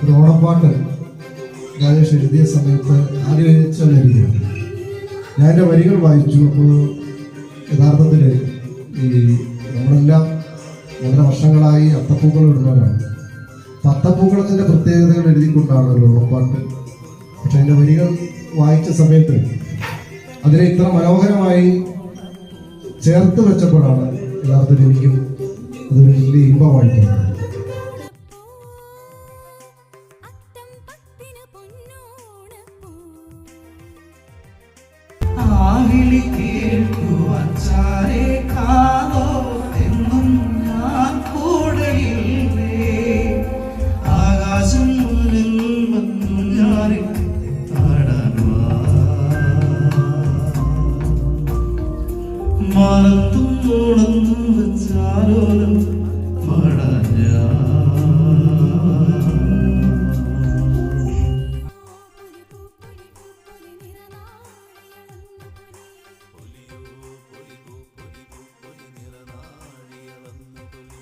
ഒരു ഓണപ്പാട്ട് രാജേഷ് എഴുതിയ സമയത്ത് ഞാൻ എന്റെ വരികൾ വായിച്ചു അപ്പോൾ യഥാർത്ഥത്തിൽ ഈ നമ്മളെല്ലാം വളരെ വർഷങ്ങളായി അത്തപ്പൂക്കൾ ഇടുന്നവരാണ്. അപ്പം അത്തപ്പൂക്കളത്തിന്റെ പ്രത്യേകതകൾ എഴുതിക്കൊണ്ടാണ് ഒരു ഓണപ്പാട്ട്. പക്ഷെ എന്റെ വരികൾ വായിച്ച സമയത്ത് അതിനെ ഇത്ര മനോഹരമായി ചേർത്ത് വെച്ചപ്പോഴാണ് യഥാർത്ഥത്തിൽ എനിക്കും അതൊരു വലിയ ഇമ്പമായിട്ട് തോന്നുന്നത് ആകാശം മുന്നിൽ വന്നു ഞാറി മറത്തും ഉണർന്നും